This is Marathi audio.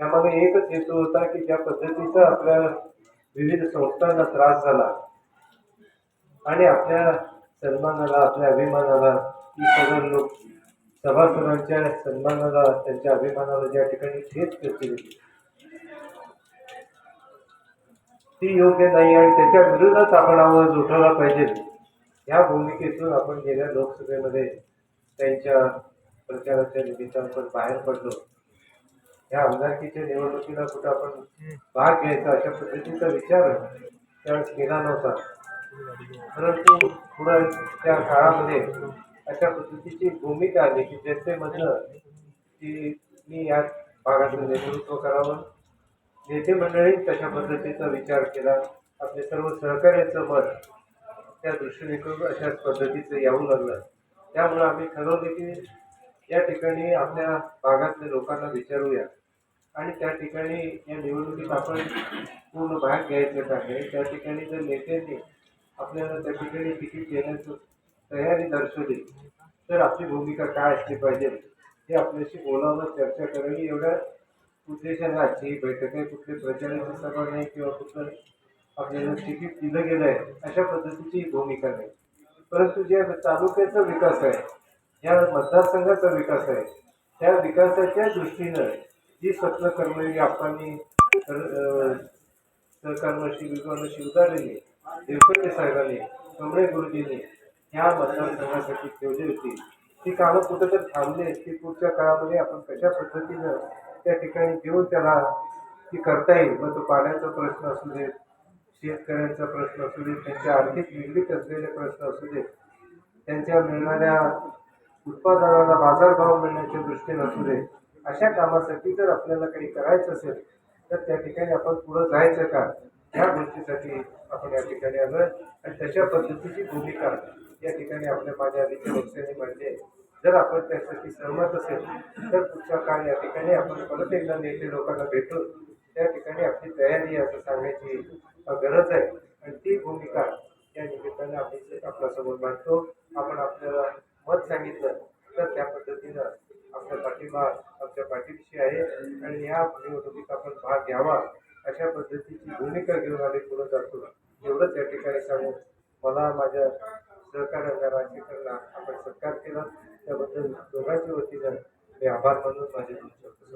एकच हेतू होता की ज्या पद्धतीचा आपल्या विविध संस्थांना त्रास झाला आणि आपल्या सन्मानाला आपल्या अभिमानाला ती सगळं लोक सभासदांच्या सन्मानाला त्यांच्या अभिमानाला ज्या ठिकाणी ठेच करतील. ती योग्य नाही आणि त्याच्या विरोधात आपण आवाज उठवला पाहिजे. या भूमिकेतून आपण गेल्या लोकसभेमध्ये त्यांच्या प्रचाराच्या निमित्तानं बाहेर पडलो. या आमदारकीच्या निवडणुकीला कुठं आपण भाग घ्यायचा अशा पद्धतीचा विचार त्यावेळेस केला नव्हता. परंतु पुढं त्या काळामध्ये अशा पद्धतीची भूमिका आली की ज्याचे की मी या भागाचं नेतृत्व करावं. नेते मंडळी तशा पद्धतीचा विचार केला. आपले सर्व सहकार्याचं मत त्या दृष्टीने अशाच पद्धतीचं येऊ लागलं. त्यामुळं आम्ही ठरवले की या ठिकाणी आपल्या भागातल्या लोकांना विचारूया. आणि त्या ठिकाणी या निवडणुकीत आपण पूर्ण भाग घ्यायचं आहे. त्या ठिकाणी जर नेत्यांनी आपल्याला त्या ठिकाणी तिकीट देण्याचं तयारी दर्शवली तर आपली भूमिका काय असली पाहिजे हे आपल्याशी बोलावं चर्चा करावी. एवढ्या उद्देशाने आजची ही बैठक आहे. कुठली प्रचाराची सभा नाही किंवा कुठलं आपल्याला तिकीट दिलं गेलं आहे अशा पद्धतीची ही भूमिका नाही. परंतु ज्या तालुक्याचा विकास आहे या मतदारसंघाचा विकास आहे त्या विकासाच्या दृष्टीनं जी स्वप्न कर्मयोगी आपणनी सहकर्मशी विभागाशी उदारलेली देवकटे साहेबांनी कमळे गुरुजींनी ह्या मतदारसंघासाठी ठेवली होती. ती कामं कुठं तर थांबली की ती पुढच्या काळामध्ये आपण कशा पद्धतीनं त्या ठिकाणी घेऊन त्याला ती करता येईल? मग तो पाण्याचा प्रश्न असू दे शेतकऱ्यांचा प्रश्न असू दे त्यांच्या आर्थिक निगडीत असलेले प्रश्न असू देत त्यांच्या मिळणाऱ्या उत्पादनाला बाजारभाव मिळण्याच्या दृष्टीने असू दे अशा कामासाठी जर आपल्याला काही करायचं असेल तर त्या ठिकाणी आपण पुढं जायचं का? ह्या गोष्टीसाठी आपण या ठिकाणी आलो आणि तशा पद्धतीची भूमिका या ठिकाणी आपल्या माझ्या आधीच्या लोकशाही मांडली जर आपण त्यासाठी सहमत असेल तर पुढचा काळ या ठिकाणी आपण परत एकदा नेते लोकांना भेटून त्या ठिकाणी आपली तयारी असं सांगण्याची गरज आहे. आणि ती भूमिका या निमित्ताने आपण आपल्यासमोर मांडतो. आपण आपल्याला मत सांगितलं तर त्या पद्धतीनं आपल्या पाठिंबा आमच्या पाठीशी आहे आणि या निवडणुकीत आपण भाग घ्यावा अशा पद्धतीची भूमिका घेऊन आम्ही पुढे जातो. एवढंच या ठिकाणी सांगून मला माझ्या सहकार्यांना राजकीकरांना आपण सत्कार केला. त्याबद्दल दोघांच्या वतीनं मी आभार मानून माझे शब्द